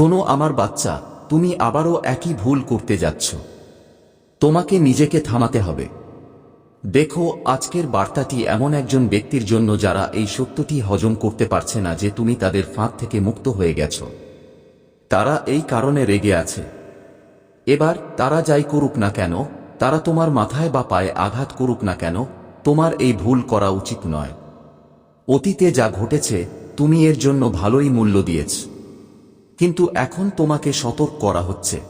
শোনো আমার বাচ্চা, তুমি আবারও একই ভুল করতে যাচ্ছ। তোমাকে নিজেকে থামাতে হবে। দেখো, আজকের বার্তাটি এমন একজন ব্যক্তির জন্য যারা এই সত্যটি হজম করতে পারছে না যে তুমি তাদের ফাঁদ থেকে মুক্ত হয়ে গেছ। তারা এই কারণে রেগে আছে। এবার, তারা যাই করুক না কেন, তারা তোমার মাথায় বা পায়ে আঘাত করুক না কেন, তোমার এই ভুল করা উচিত নয়। অতীতে যা ঘটেছে, তুমি এর জন্য ভালোই মূল্য দিয়েছ। কিন্তু এখন তোমাকে সতর্ক করা হচ্ছে।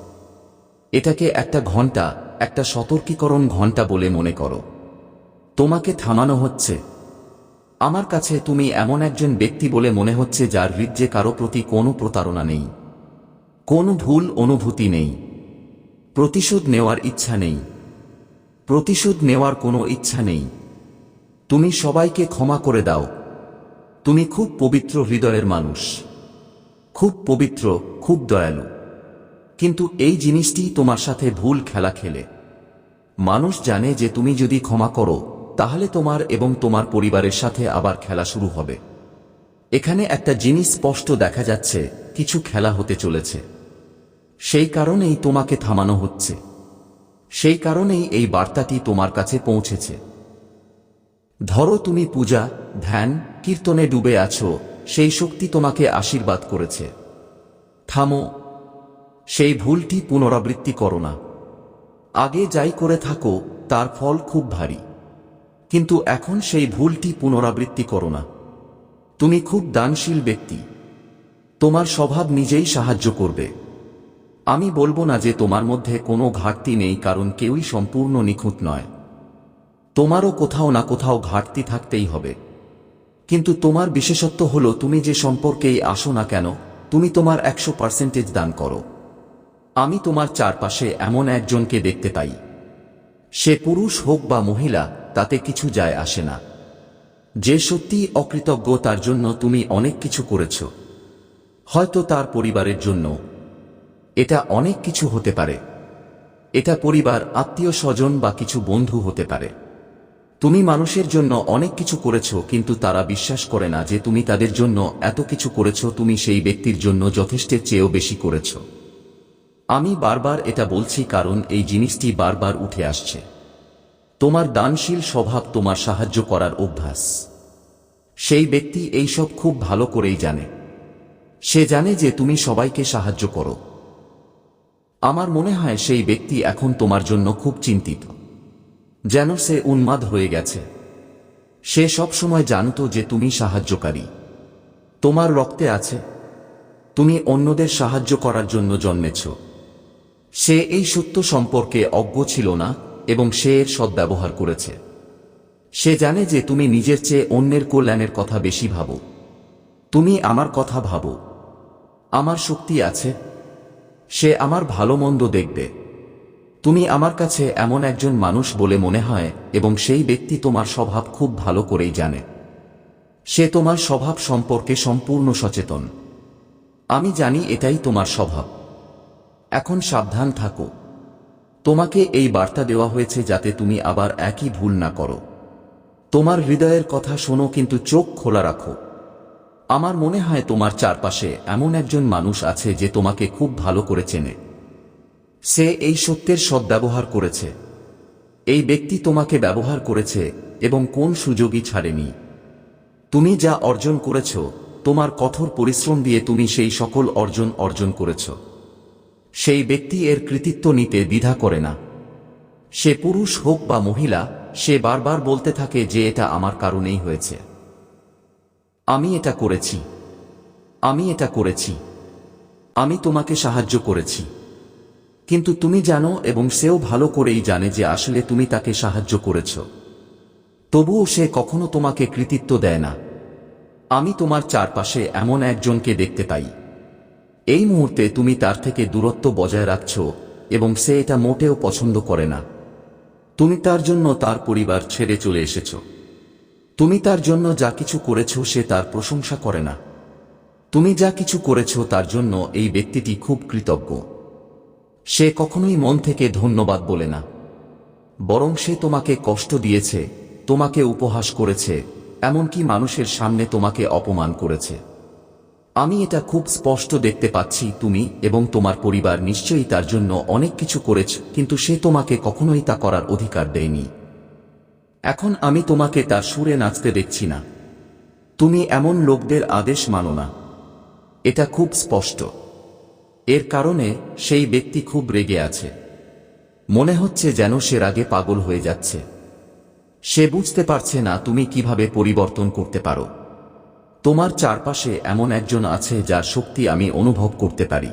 এটাকে একটা ঘণ্টা একটা সতর্কীকরণ ঘণ্টা বলে মনে করো। তোমাকে থামানো হচ্ছে। আমার কাছে তুমি এমন একজন ব্যক্তি বলে মনে হচ্ছে যার হৃদ্যে কারও প্রতি কোনো প্রতারণা নেই। কোনো ভুল অনুভূতি নেই। প্রতিশোধ নেওয়ার ইচ্ছা নেই। প্রতিশোধ নেওয়ার কোনো ইচ্ছা নেই। তুমি সবাইকে ক্ষমা করে দাও। তুমি খুব পবিত্র হৃদয়ের মানুষ। খুব পবিত্র, খুব দয়ালু। কিন্তু এই জিনিসটি তোমার সাথে ভুল খেলা খেলে। মানুষ জানে যে তুমি যদি ক্ষমা করো, তাহলে তোমার এবং তোমার পরিবারের সাথে আবার খেলা শুরু হবে। এখানে একটা জিনিস স্পষ্ট দেখা যাচ্ছে, কিছু খেলা হতে চলেছে। সেই কারণেই তোমাকে থামানো হচ্ছে। সেই কারণেই এই বার্তাটি তোমার কাছে পৌঁছেছে। ধরো তুমি পূজা, ধ্যান, কীর্তনে ডুবে আছো সেই শক্তি তোমাকে আশীর্বাদ করেছে। থামো, সেই ভুলটি পুনরাবৃত্তি করো না। আগে যাই করে থাকো, তার ফল খুব ভারী। কিন্তু এখন সেই ভুলটি পুনরাবৃত্তি করো না। তুমি খুব দানশীল ব্যক্তি। তোমার স্বভাব নিজেই সাহায্য করবে। আমি বলব না যে তোমার মধ্যে কোনো ঘাটতি নেই, কারণ কেউই সম্পূর্ণ নিখুঁত নয়। তোমারও কোথাও না কোথাও ঘাটতি থাকতেই হবে। কিন্তু তোমার বিশেষত্ব হলো তুমি যে সম্পর্কেই আসো না কেন, তুমি তোমার একশো পার্সেন্টেজ দান করো। আমি তোমার চারপাশে এমন একজনকে দেখতে পাই। সে পুরুষ হোক বা মহিলা, তাতে কিছু যায় আসে না। যে সত্যিই অকৃতজ্ঞ তার জন্য তুমি অনেক কিছু করেছ। হয়তো তার পরিবারের জন্য। এটা অনেক কিছু হতে পারে। এটা পরিবার, আত্মীয় স্বজন বা কিছু বন্ধু হতে পারে। তুমি মানুষের জন্য অনেক কিছু করেছ, কিন্তু তারা বিশ্বাস করে না যে তুমি তাদের জন্য এত কিছু করেছ, তুমি সেই ব্যক্তির জন্য যথেষ্টের চেয়েও বেশি করেছ। আমি বারবার এটা বলছি কারণ এই জিনিসটি বারবার উঠে আসছে। তোমার দানশীল স্বভাব তোমার সাহায্য করার অভ্যাস। সেই ব্যক্তি এইসব খুব ভালো করেই জানে। সে জানে যে তুমি সবাইকে সাহায্য করো। আমার মনে হয় সেই ব্যক্তি এখন তোমার জন্য খুব চিন্তিত। যেন সে উন্মাদ হয়ে গেছে। সে সবসময় জানত যে তুমি সাহায্যকারী। তোমার রক্তে আছে। তুমি অন্যদের সাহায্য করার জন্য জন্মেছ। সে এই সত্য সম্পর্কে অজ্ঞ ছিল না এবং সে এর সদ্ব্যবহার করেছে। সে জানে যে তুমি নিজের চেয়ে অন্যের কল্যাণের কথা বেশি ভাবো। তুমি আমার কথা ভাবো। আমার শক্তি আছে। সে আমার ভালো মন্দ দেখবে। তুমি আমার কাছে এমন একজন মানুষ বলে মনে হয়, এবং সেই ব্যক্তি তোমার স্বভাব খুব ভালো করেই জানে। সে তোমার স্বভাব সম্পর্কে সম্পূর্ণ সচেতন। আমি জানি এটাই তোমার স্বভাব। এখন সাবধান থাকো। তোমাকে এই বার্তা দেওয়া হয়েছে যাতে তুমি আবার একই ভুল না করো। তোমার হৃদয়ের কথা শোনো কিন্তু চোখ খোলা রাখো। আমার মনে হয় তোমার চারপাশে এমন একজন মানুষ আছে যে তোমাকে খুব ভালো করে চেনে। সে এই সত্যের সদ্ব্যবহার করেছে। এই ব্যক্তি তোমাকে ব্যবহার করেছে এবং কোন সুযোগই ছাড়েনি। তুমি যা অর্জন করেছ, তোমার কঠোর পরিশ্রম দিয়ে তুমি সেই সকল অর্জন অর্জন করেছ। সেই ব্যক্তি এর কৃতিত্ব নিতে দ্বিধা করে না। সে পুরুষ হোক বা মহিলা, সে বারবার বলতে থাকে যে এটা আমার কারণেই হয়েছে। আমি এটা করেছি। আমি এটা করেছি। আমি তোমাকে সাহায্য করেছি। কিন্তু তুমি জানো এবং সেও ভালো করেই জানে যে আসলে তুমি তাকে সাহায্য করেছ। তবুও সে কখনো তোমাকে কৃতিত্ব দেয় না। আমি তোমার চারপাশে এমন একজনকে দেখতে পাই। এই মুহূর্তে তুমি তার থেকে দূরত্ব বজায় রাখছ এবং সে এটা মোটেও পছন্দ করে না। তুমি তার জন্য তার পরিবার ছেড়ে চলে এসেছ। তুমি তার জন্য যা কিছু করেছ সে তার প্রশংসা করে না। তুমি যা কিছু করেছ তার জন্য এই ব্যক্তিটি খুব কৃতজ্ঞ। সে কখনোই মন থেকে ধন্যবাদ বলে না। বরং সে তোমাকে কষ্ট দিয়েছে, তোমাকে উপহাস করেছে, এমনকি মানুষের সামনে তোমাকে অপমান করেছে। আমি এটা খুব স্পষ্ট দেখতে পাচ্ছি তুমি এবং তোমার পরিবার নিশ্চয়ই তার জন্য অনেক কিছু করেছ, কিন্তু সে তোমাকে কখনোই তা করার অধিকার দেয়নি। এখন আমি তোমাকে তার সুরে নাচতে দেখছি না। তুমি এমন লোকদের আদেশ মানো না। এটা খুব স্পষ্ট। এর কারণে সেই ব্যক্তি খুব রেগে আছে। মনে হচ্ছে যেন সে রাগে পাগল হয়ে যাচ্ছে। সে বুঝতে পারছে না তুমি কীভাবে পরিবর্তন করতে পারো। তোমার চারপাশে এমন একজন আছে যার শক্তি আমি অনুভব করতে পারি।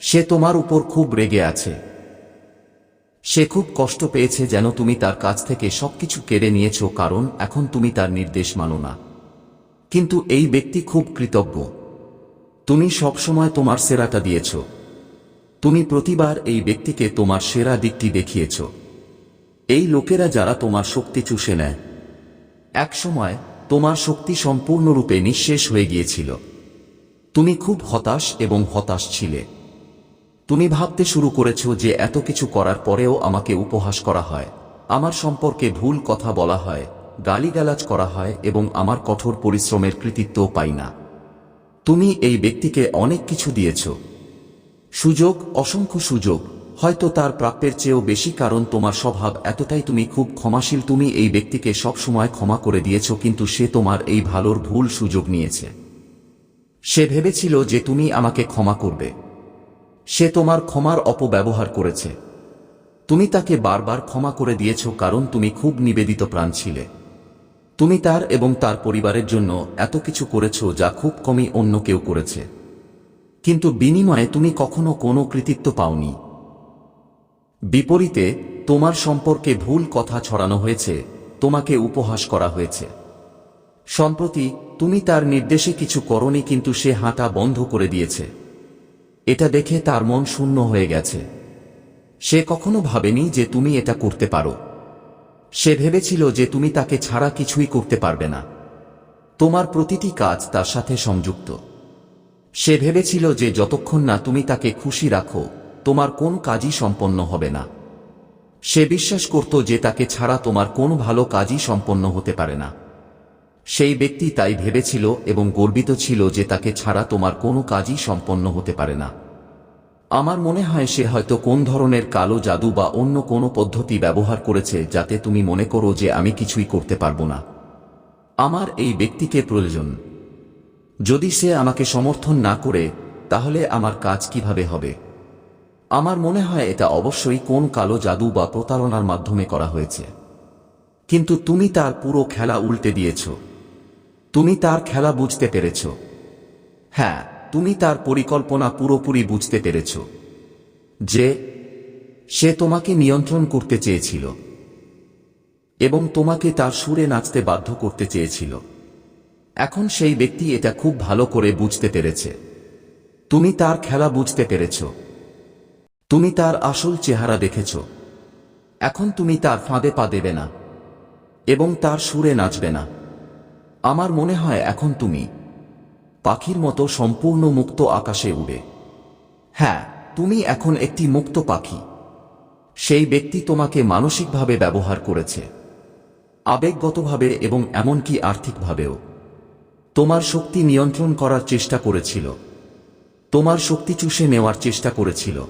সে তোমার উপর খুব রেগে আছে। সে খুব কষ্ট পেয়েছে যেন তুমি তার কাছ থেকে সবকিছু কেড়ে নিয়েছ কারণ এখন তুমি তার নির্দেশ মানো না। কিন্তু এই ব্যক্তি খুব কৃতজ্ঞ। তুমি সবসময় তোমার সেরাটা দিয়েছ। তুমি প্রতিবার এই ব্যক্তিকে তোমার সেরা দিকটি দেখিয়েছ। এই লোকেরা যারা তোমার শক্তি চুষে নেয়। একসময় তোমার শক্তি সম্পূর্ণরূপে নিঃশেষ হয়ে গিয়েছিল। তুমি খুব হতাশ এবং হতাশ ছিলে। তুমি ভাবতে শুরু করেছ যে এত কিছু করার পরেও আমাকে উপহাস করা হয়। আমার সম্পর্কে ভুল কথা বলা হয়, গালিগালাজ করা হয় এবং আমার কঠোর পরিশ্রমের কৃতিত্বও পাই না। তুমি এই ব্যক্তিকে অনেক কিছু দিয়েছ। সুযোগ, অসংখ্য সুযোগ। হয়তো তার প্রাপ্যের চেয়েও বেশি কারণ তোমার স্বভাব এতটাই তুমি খুব ক্ষমাশীল তুমি এই ব্যক্তিকে সব সময় ক্ষমা করে দিয়েছ কিন্তু সে তোমার এই ভালোর ভুল সুযোগ নিয়েছে। সে ভেবেছিল যে তুমি আমাকে ক্ষমা করবে। সে তোমার ক্ষমার অপব্যবহার করেছে। তুমি তাকে বারবার ক্ষমা করে দিয়েছ কারণ তুমি খুব নিবেদিত প্রাণ ছিলে। তুমি তার এবং তার পরিবারের জন্য এত কিছু করেছ যা খুব কমই অন্য কেউ করেছে। কিন্তু বিনিময়ে তুমি কখনো কোনো কৃতিত্ব পাওনি। বিপরীতে, তোমার সম্পর্কে ভুল কথা ছড়ানো হয়েছে, তোমাকে উপহাস করা হয়েছে। সম্প্রতি, তুমি তার নির্দেশে কিছু করনি কিন্তু সে হাঁটা বন্ধ করে দিয়েছে। এটা দেখে তার মন শূন্য হয়ে গেছে। সে কখনো ভাবেনি যে তুমি এটা করতে পারো। সে ভেবেছিল যে তুমি তাকে ছাড়া কিছুই করতে পারবে না। তোমার প্রতিটি কাজ তার সাথে সংযুক্ত। সে ভেবেছিল যে যতক্ষণ না তুমি তাকে খুশি রাখো, তোমার কোন কাজই সম্পন্ন হবে না। সে বিশ্বাস করত যে তাকে ছাড়া তোমার কোন ভালো কাজই সম্পন্ন হতে পারে না। সেই ব্যক্তি তাই ভেবেছিল এবং গর্বিত ছিল যে তাকে ছাড়া তোমার কোনো কাজই সম্পন্ন হতে পারে না। আমার মনে হয় সে হয়তো কোন ধরনের কালো জাদু বা অন্য কোনো পদ্ধতি ব্যবহার করেছে যাতে তুমি মনে করো যে আমি কিছুই করতে পারব না। আমার এই ব্যক্তিকে প্রয়োজন। যদি সে আমাকে সমর্থন না করে, তাহলে আমার কাজ কীভাবে হবে? আমার মনে হয় এটা অবশ্যই কোন কালো জাদু বা প্রতারণার মাধ্যমে করা হয়েছে। কিন্তু তুমি তার পুরো খেলা উল্টে দিয়েছ। তুমি তার খেলা বুঝতে পেরেছ। হ্যাঁ তুমি তার পরিকল্পনা পুরোপুরি বুঝতে পেরেছ যে, সে তোমাকে নিয়ন্ত্রণ করতে চেয়েছিল এবং তোমাকে তার সুরে নাচতে বাধ্য করতে চেয়েছিল। এখন সেই ব্যক্তি এটা খুব ভালো করে বুঝতে পেরেছে। তুমি তার খেলা বুঝতে পেরেছ। তুমি তার আসল চেহারা দেখেছ। এখন তুমি তার ফাঁদে পা দেবে না এবং তার সুরে নাচবে না। আমার মনে হয় এখন তুমি পাখির মতো সম্পূর্ণ মুক্ত আকাশে উড়ে। হ্যাঁ তুমি এখন একটি মুক্ত পাখি। সেই ব্যক্তি তোমাকে মানসিকভাবে ব্যবহার করেছে। আবেগগতভাবে এবং এমনকি আর্থিকভাবেও। তোমার শক্তি নিয়ন্ত্রণ করার চেষ্টা করেছিল। তোমার শক্তি চুষে নেওয়ার চেষ্টা করেছিল।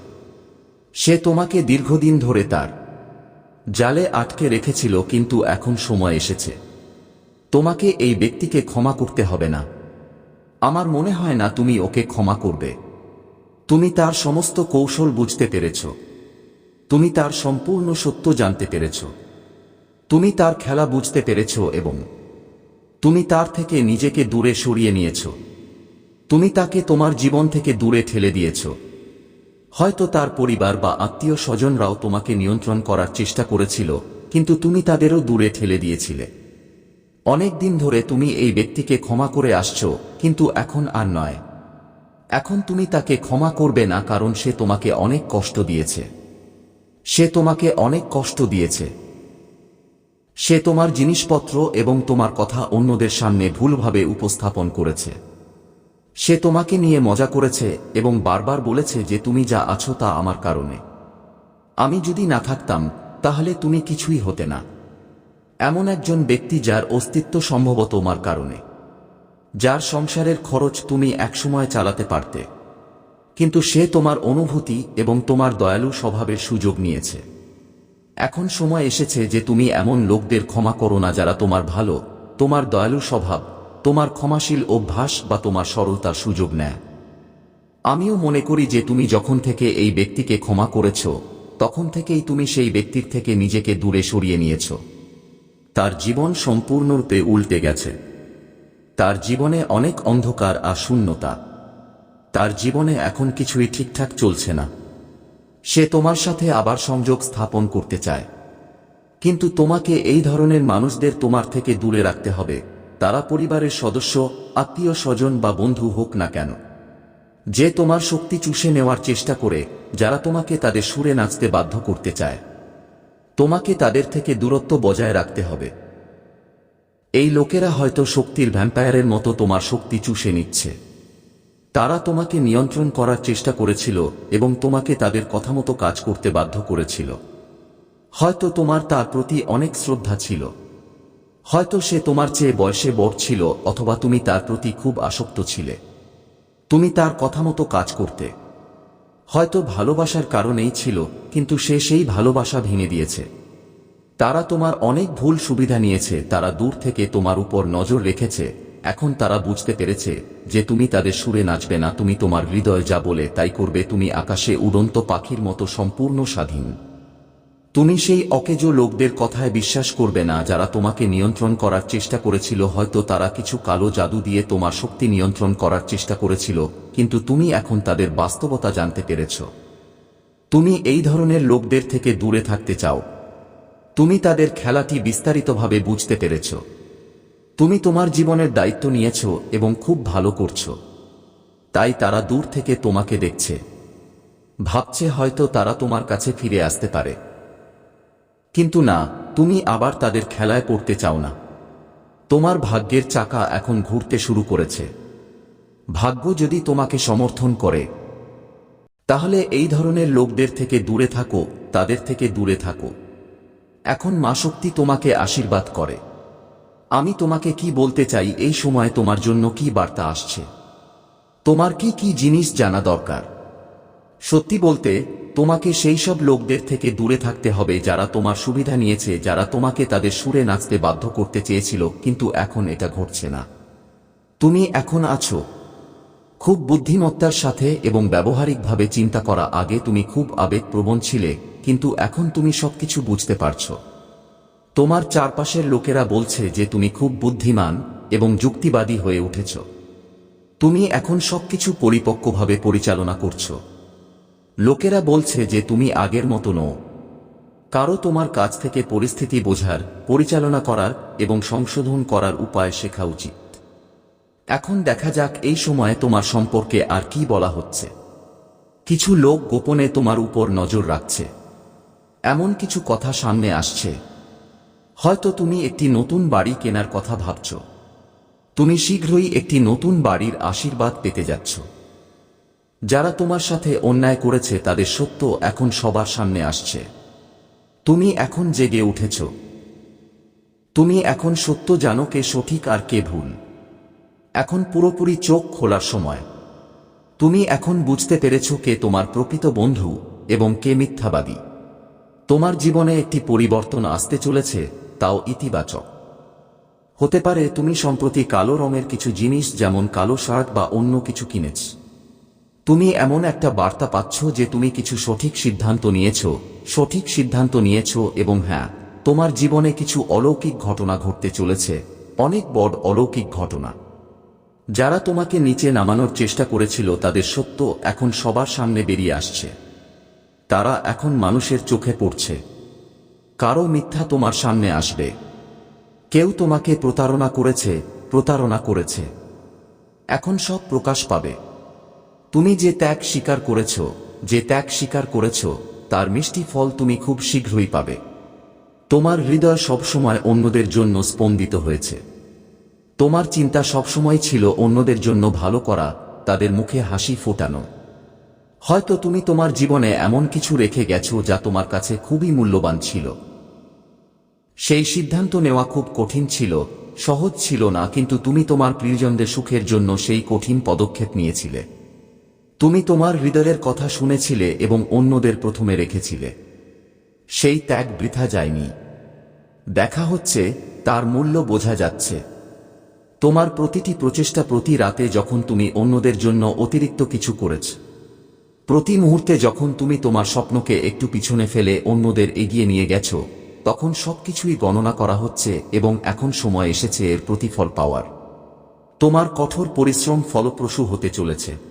সে তোমাকে দীর্ঘদিন ধরে তার জালে আটকে রেখেছিল, কিন্তু এখন সময় এসেছে। তোমাকে এই ব্যক্তিকে ক্ষমা করতে হবে না। আমার মনে হয় না তুমি ওকে ক্ষমা করবে। তুমি তার সমস্ত কৌশল বুঝতে পেরেছ। তুমি তার সম্পূর্ণ সত্য জানতে পেরেছ। তুমি তার খেলা বুঝতে পেরেছ এবং তুমি তার থেকে নিজেকে দূরে সরিয়ে নিয়েছ। তুমি তাকে তোমার জীবন থেকে দূরে ঠেলে দিয়েছ। হয়তো তার পরিবার বা আত্মীয় স্বজনরাও তোমাকে নিয়ন্ত্রণ করার চেষ্টা করেছিল, কিন্তু তুমি তাদেরও দূরে ঠেলে দিয়েছিলে। অনেক দিন ধরে তুমি এই ব্যক্তিকে ক্ষমা করে আসছো, কিন্তু এখন আর নয়। এখন তুমি তাকে ক্ষমা করবে না কারণ সে তোমাকে অনেক কষ্ট দিয়েছে। সে তোমাকে অনেক কষ্ট দিয়েছে। সে তোমার জিনিসপত্র এবং তোমার কথা অন্যদের সামনে ভুলভাবে উপস্থাপন করেছে। সে তোমাকে নিয়ে মজা করেছে এবং বারবার বলেছে যে তুমি যা আছো তা আমার কারণে। আমি যদি না থাকতাম, তাহলে তুমি কিছুই হতে না। এমন একজন ব্যক্তি যার অস্তিত্ব সম্ভবত তোমার কারণে। যার সংসারের খরচ তুমি একসময় চালাতে পারতে। কিন্তু সে তোমার অনুভূতি এবং তোমার দয়ালু স্বভাবের সুযোগ নিয়েছে। এখন সময় এসেছে যে তুমি এমন লোকদের ক্ষমা করো না যারা তোমার ভালো, তোমার দয়ালু স্বভাব, তোমার ক্ষমাশীল অভ্যাস বা তোমার সরলতার সুযোগ নেয়। আমিও মনে করি যে তুমি যখন থেকে এই ব্যক্তিকে ক্ষমা করেছ, তখন থেকেই তুমি সেই ব্যক্তির থেকে নিজেকে দূরে সরিয়ে নিয়েছ। তার জীবন সম্পূর্ণরূপে উল্টে গেছে। তার জীবনে অনেক অন্ধকার আর শূন্যতা। তার জীবনে এখন কিছুই ঠিকঠাক চলছে না। সে তোমার সাথে আবার সংযোগ স্থাপন করতে চায়। কিন্তু তোমাকে এই ধরনের মানুষদের তোমার থেকে দূরে রাখতে হবে। তারা পরিবারের সদস্য, আত্মীয় স্বজন বা বন্ধু হোক না কেন। যে তোমার শক্তি চুষে নেওয়ার চেষ্টা করে, যারা তোমাকে তাদের সুরে নাচতে বাধ্য করতে চায়। তোমাকে তাদের থেকে দূরত্ব বজায় রাখতে হবে। এই লোকেরা হয়তো শক্তির ভ্যাম্পায়ারের মতো তোমার শক্তি চুষে নিচ্ছে। তারা তোমাকে নিয়ন্ত্রণ করার চেষ্টা করেছিল এবং তোমাকে তাদের কথা মতো কাজ করতে বাধ্য করেছিল। হয়তো তোমার তার প্রতি অনেক শ্রদ্ধা ছিল। হয়তো সে তোমার চেয়ে বয়সে বড় ছিল অথবা তুমি তার প্রতি খুব আসক্ত ছিলে। তুমি তার কথা মতো কাজ করতে হয়তো ভালোবাসার কারণেই ছিল, কিন্তু সে সেই ভালোবাসা ভেঙে দিয়েছে। তারা তোমার অনেক ভুল সুবিধা নিয়েছে, তারা দূর থেকে তোমার উপর নজর রেখেছে। এখন তারা বুঝতে পেরেছে যে তুমি তাদের সুরে নাচবে না, তুমি তোমার হৃদয় যা বলে তাই করবে, তুমি আকাশে উড়ন্ত পাখির মতো সম্পূর্ণ স্বাধীন। তুমি সেই অকেজো লোকদের কথায় বিশ্বাস করবে না যারা তোমাকে নিয়ন্ত্রণ করার চেষ্টা করেছিল। হয়তো তারা কিছু কালো জাদু দিয়ে তোমার শক্তি নিয়ন্ত্রণ করার চেষ্টা করেছিল, কিন্তু তুমি এখন তাদের বাস্তবতা জানতে পেরেছ। তুমি এই ধরনের লোকদের থেকে দূরে থাকতে চাও। তুমি তাদের খেলাটি বিস্তারিতভাবে বুঝতে পেরেছ। তুমি তোমার জীবনের দায়িত্ব নিয়েছ এবং খুব ভালো করছ। তাই তারা দূর থেকে তোমাকে দেখছে। ভাবছে হয়তো তারা তোমার কাছে ফিরে আসতে পারে। কিন্তু না, তুমি আবার তাদের খেলায় পড়তে চাও না। তোমার ভাগ্যের চাকা এখন ঘুরতে শুরু করেছে। ভাগ্য যদি তোমাকে সমর্থন করে, তাহলে এই ধরনের লোকদের থেকে দূরে থাকো, তাদের থেকে দূরে থাকো। এখন মা শক্তি তোমাকে আশীর্বাদ করে। আমি তোমাকে কি বলতে চাই, এই সময় তোমার জন্য কি বার্তা আসছে? তোমার কি কি জিনিস জানা দরকার? সত্যি বলতে তোমাকে সেই সব লোকদের থেকে দূরে থাকতে হবে যারা তোমার সুবিধা নিয়েছে, যারা তোমাকে তাদের সুরে নাচতে বাধ্য করতে চেয়েছিল, কিন্তু এখন এটা ঘটছে না। তুমি এখন আছো। খুব বুদ্ধিমত্তার সাথে এবং ব্যবহারিকভাবে চিন্তা করা, আগে তুমি খুব আবেগপ্রবণ ছিলে, কিন্তু এখন তুমি সবকিছু বুঝতে পারছ। তোমার চারপাশের লোকেরা বলছে যে তুমি খুব বুদ্ধিমান এবং যুক্তিবাদী হয়ে উঠেছ। তুমি এখন সবকিছু পরিপক্কভাবে পরিচালনা করছ। লোকেরা বলছে যে তুমি আগের মতো নও। কারও তোমার কাছ থেকে পরিস্থিতি বোঝার, পরিচালনা করার এবং সংশোধন করার উপায় শেখা উচিত। এখন দেখা যাক এই সময়ে তোমার সম্পর্কে আর কি বলা হচ্ছে। কিছু লোক গোপনে তোমার উপর নজর রাখছে। এমন কিছু কথা সামনে আসছে। হয়তো তুমি একটি নতুন বাড়ি কেনার কথা ভাবছ। তুমি শীঘ্রই একটি নতুন বাড়ির আশীর্বাদ পেতে যাচ্ছ। যারা তোমার সাথে অন্যায় করেছে, তাদের সত্য এখন সবার সামনে আসছে। তুমি এখন জেগে উঠেছ। তুমি এখন সত্য জানো কে সঠিক আর কে ভুল। এখন পুরোপুরি চোখ খোলার সময়। তুমি এখন বুঝতে পেরেছ কে তোমার প্রকৃত বন্ধু এবং কে মিথ্যাবাদী। তোমার জীবনে একটি পরিবর্তন আসতে চলেছে, তাও ইতিবাচক। হতে পারে তুমি সম্প্রতি কালো রঙের কিছু জিনিস, যেমন কালো শার্ট বা অন্য কিছু কিনেছ। তুমি এমন একটা বার্তা পাচ্ছ যে তুমি কিছু সঠিক সিদ্ধান্ত নিয়েছ, সঠিক সিদ্ধান্ত নিয়েছ এবং হ্যাঁ তোমার জীবনে কিছু অলৌকিক ঘটনা ঘটতে চলেছে, অনেক বড় অলৌকিক ঘটনা। যারা তোমাকে নিচে নামানোর চেষ্টা করেছিল তাদের সত্য এখন সবার সামনে বেরিয়ে আসছে। তারা এখন মানুষের চোখে পড়ছে। কারও মিথ্যা তোমার সামনে আসবে। কেউ তোমাকে প্রতারণা করেছে প্রতারণা করেছে। এখন সব প্রকাশ পাবে। তুমি যে ত্যাগ স্বীকার করেছ, যে ত্যাগ স্বীকার করেছ, তার মিষ্টি ফল তুমি খুব শীঘ্রই পাবে। তোমার হৃদয় সবসময় অন্যদের জন্য স্পন্দিত হয়েছে। তোমার চিন্তা সবসময় ছিল অন্যদের জন্য ভালো করা, তাদের মুখে হাসি ফোটানো। হয়তো তুমি তোমার জীবনে এমন কিছু রেখে গেছো যা তোমার কাছে খুবই মূল্যবান ছিল। সেই সিদ্ধান্ত নেওয়া খুব কঠিন ছিল, সহজ ছিল না, কিন্তু তুমি তোমার প্রিয়জনদের সুখের জন্য সেই কঠিন পদক্ষেপ নিয়েছিলে। তুমি তোমার হৃদয়ের কথা শুনেছিলে এবং অন্যদের প্রথমে রেখেছিলে। সেই ত্যাগ বৃথা যায়নি। দেখা হচ্ছে, তার মূল্য বোঝা যাচ্ছে। তোমার প্রতিটি প্রচেষ্টা প্রতি রাতে যখন তুমি অন্যদের জন্য অতিরিক্ত কিছু করেছ, প্রতি মুহূর্তে যখন তুমি তোমার স্বপ্নকে একটু পিছনে ফেলে অন্যদের এগিয়ে নিয়ে গেছো, তখন সবকিছুই গণনা করা হচ্ছে এবং এখন সময় এসেছে এর প্রতিফল পাওয়ার। তোমার কঠোর পরিশ্রম ফলপ্রসূ হতে চলেছে।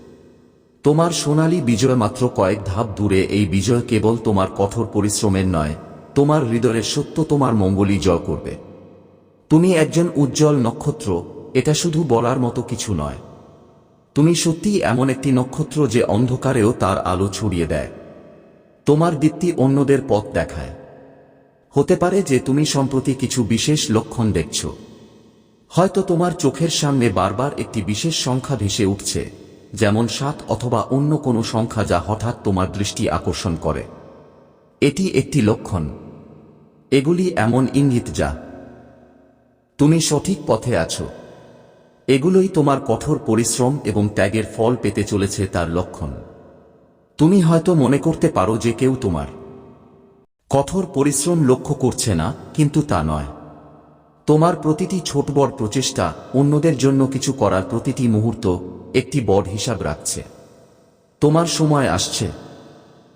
তোমার সোনালী বিজয় মাত্র কয়েক ধাপ দূরে, এই বিজয় কেবল তোমার কঠোর পরিশ্রমের নয়, তোমার হৃদয়ের সত্য তোমার মঙ্গলই জয় করবে। তুমি একজন উজ্জ্বল নক্ষত্র, এটা শুধু বলার মতো কিছু নয়। তুমি সত্যিই এমন একটি নক্ষত্র যে অন্ধকারেও তার আলো ছড়িয়ে দেয়। তোমার দীপ্তি অন্যদের পথ দেখায়। হতে পারে যে তুমি সম্প্রতি কিছু বিশেষ লক্ষণ দেখছ। হয়তো তোমার চোখের সামনে বারবার একটি বিশেষ সংখ্যা ভেসে উঠছে। যেমন সাত অথবা অন্য কোনো সংখ্যা যা হঠাৎ তোমার দৃষ্টি আকর্ষণ করে। এটি একটি লক্ষণ। এগুলি এমন ইঙ্গিত যা তুমি সঠিক পথে আছো। এগুলোই তোমার কঠোর পরিশ্রম এবং ত্যাগের ফল পেতে চলেছে তার লক্ষণ। তুমি হয়তো মনে করতে পারো যে কেউ তোমার কঠোর পরিশ্রম লক্ষ্য করছে না, কিন্তু তা নয়। তোমার প্রতিটি ছোট বড় প্রচেষ্টা অন্যদের জন্য কিছু করার প্রতিটি মুহূর্ত একটি বড় হিসাব রাখছে। তোমার সময় আসছে।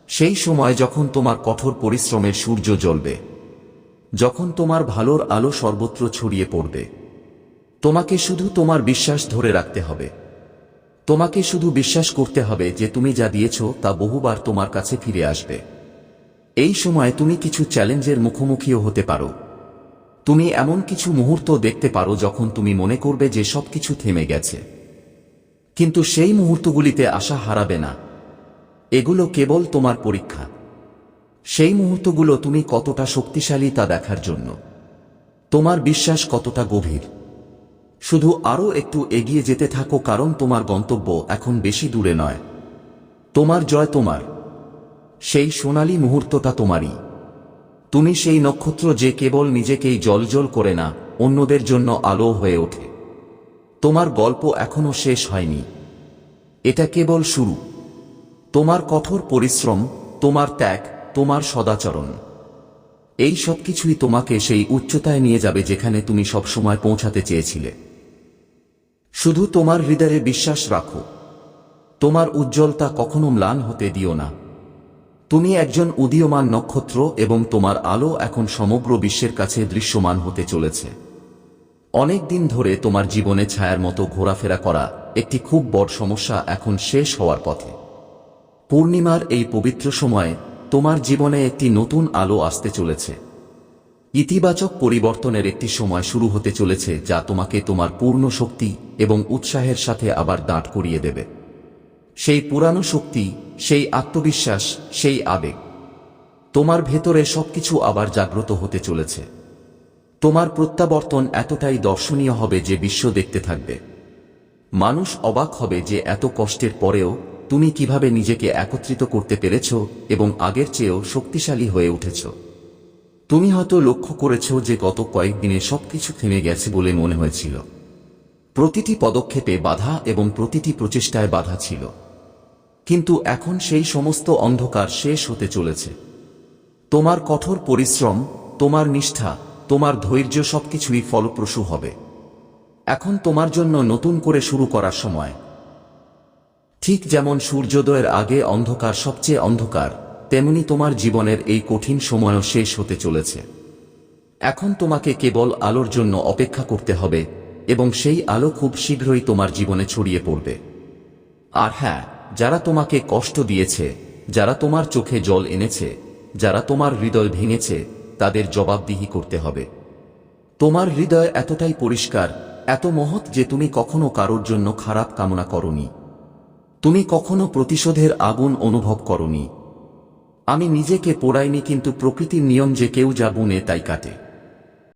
সেই সময় যখন তোমার কঠোর পরিশ্রমের সূর্য জ্বলবে, যখন তোমার ভালোর আলো সর্বত্র ছড়িয়ে পড়বে, তোমাকে শুধু তোমার বিশ্বাস ধরে রাখতে হবে। তোমাকে শুধু বিশ্বাস করতে হবে যে তুমি যা দিয়েছ তা বহুবার তোমার কাছে ফিরে আসবে। এই সময় তুমি কিছু চ্যালেঞ্জের মুখোমুখিও হতে পারো। তুমি এমন কিছু মুহূর্ত দেখতে পারো যখন তুমি মনে করবে যে সবকিছু থেমে গেছে। কিন্তু সেই মুহূর্তগুলিতে আশা হারাবে না। এগুলো কেবল তোমার পরীক্ষা। সেই মুহূর্তগুলো তুমি কতটা শক্তিশালী তা দেখার জন্য। তোমার বিশ্বাস কতটা গভীর। শুধু আরও একটু এগিয়ে যেতে থাকো কারণ তোমার গন্তব্য এখন বেশি দূরে নয়। তোমার জয় তোমার। সেই সোনালী মুহূর্তটা তোমারই। তুমি সেই নক্ষত্র যে কেবল নিজেকেই জলজল করে না, অন্যদের জন্য আলো হয়ে ওঠে। তোমার গল্প এখনও শেষ হয়নি। এটা কেবল শুরু। তোমার কঠোর পরিশ্রম, তোমার ত্যাগ, তোমার সদাচরণ। এই সব কিছুই তোমাকে সেই উচ্চতায় নিয়ে যাবে যেখানে তুমি সবসময় পৌঁছাতে চেয়েছিলে। শুধু তোমার হৃদয়ে বিশ্বাস রাখো। তোমার উজ্জ্বলতা কখনো ম্লান হতে দিও না। তুমি একজন উদীয়মান নক্ষত্র এবং তোমার আলো এখন সমগ্র বিশ্বের কাছে দৃশ্যমান হতে চলেছে। অনেক দিন ধরে তোমার জীবনে ছায়ার মতো ঘোরাফেরা করা একটি খুব বড় সমস্যা এখন শেষ হওয়ার পথে। পূর্ণিমার এই পবিত্র সময়ে তোমার জীবনে একটি নতুন আলো আসতে চলেছে। ইতিবাচক পরিবর্তনের একটি সময় শুরু হতে চলেছে যা তোমাকে তোমার পূর্ণ শক্তি এবং উৎসাহের সাথে আবার দাঁড় করিয়ে দেবে। সেই পুরানো শক্তি, সেই আত্মবিশ্বাস, সেই আবেগ, তোমার ভেতরে সবকিছু আবার জাগ্রত হতে চলেছে। তোমার প্রত্যাবর্তন এতটাই দর্শনীয় হবে যে বিশ্ব দেখতে থাকবে। মানুষ অবাক হবে যে এত কষ্টের পরেও তুমি কীভাবে নিজেকে একত্রিত করতে পেরেছ এবং আগের চেয়েও শক্তিশালী হয়ে উঠেছ। তুমি হয়তো লক্ষ্য করেছ যে গত কয়েকদিনে সবকিছু থেমে গেছে বলে মনে হয়েছিল। প্রতিটি পদক্ষেপে বাধা এবং প্রতিটি প্রচেষ্টায় বাধা ছিল। কিন্তু এখন সেই সমস্ত অন্ধকার শেষ হতে চলেছে। তোমার কঠোর পরিশ্রম, তোমার নিষ্ঠা তোমার ধৈর্য সবকিছুই ফলপ্রসূ হবে। এখন তোমার জন্য নতুন করে শুরু করার সময়। ঠিক যেমন সূর্যোদয়ের আগে অন্ধকার সবচেয়ে অন্ধকার, তেমনি তোমার জীবনের এই কঠিন সময়ও শেষ হতে চলেছে। এখন তোমাকে কেবল আলোর জন্য অপেক্ষা করতে হবে, এবং সেই আলো খুব শীঘ্রই তোমার জীবনে ছড়িয়ে পড়বে। আর হ্যাঁ যারা তোমাকে কষ্ট দিয়েছে, যারা তোমার চোখে জল এনেছে, যারা তোমার হৃদয় ভেঙেছে তাদের জবাবদিহি করতে হবে। তোমার হৃদয় এতটাই পরিষ্কার, এত মহৎ যে তুমি কখনো কারোর জন্য খারাপ কামনা করনি। তুমি কখনো প্রতিশোধের আগুন অনুভব করনি। আমি নিজেকে পোড়াইনি কিন্তু প্রকৃতির নিয়ম যে কেউ যা বুনে তাই কাটে।